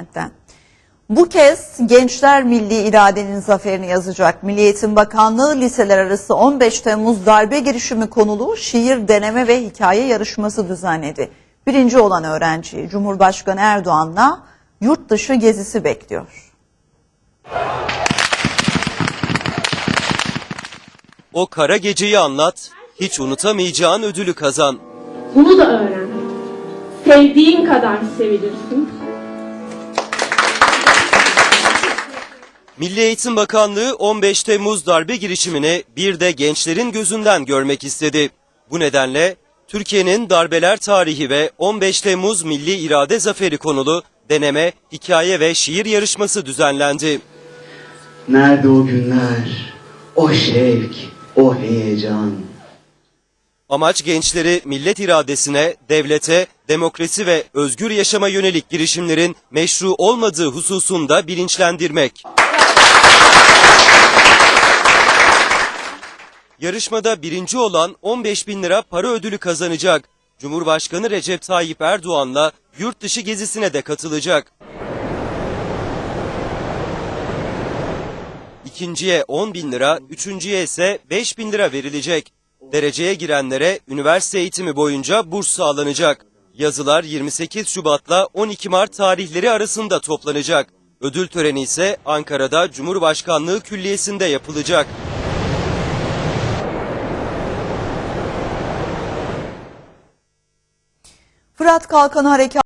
başkentten. Bu kez gençler milli iradenin zaferini yazacak. Milli Eğitim Bakanlığı liseler arası 15 Temmuz darbe girişimi konulu şiir deneme ve hikaye yarışması düzenledi. Birinci olan öğrenciyi Cumhurbaşkanı Erdoğan'la yurt dışı gezisi bekliyor. O kara geceyi anlat, hiç unutamayacağın ödülü kazan. Bunu da öğren. Sevdiğin kadar sevilirsin. Milli Eğitim Bakanlığı 15 Temmuz darbe girişimini bir de gençlerin gözünden görmek istedi. Bu nedenle Türkiye'nin darbeler tarihi ve 15 Temmuz Milli İrade Zaferi konulu deneme, hikaye ve şiir yarışması düzenlendi. Nerede o günler, o şevk, o heyecan. Amaç gençleri millet iradesine, devlete, demokrasi ve özgür yaşama yönelik girişimlerin meşru olmadığı hususunda bilinçlendirmek. Yarışmada birinci olan 15 bin lira para ödülü kazanacak. Cumhurbaşkanı Recep Tayyip Erdoğan'la yurt dışı gezisine de katılacak. İkinciye 10 bin lira, üçüncüye ise 5 bin lira verilecek. Dereceye girenlere üniversite eğitimi boyunca burs sağlanacak. Yazılar 28 Şubat'la 12 Mart tarihleri arasında toplanacak. Ödül töreni ise Ankara'da Cumhurbaşkanlığı Külliyesi'nde yapılacak. Fırat Kalkanı Harekatı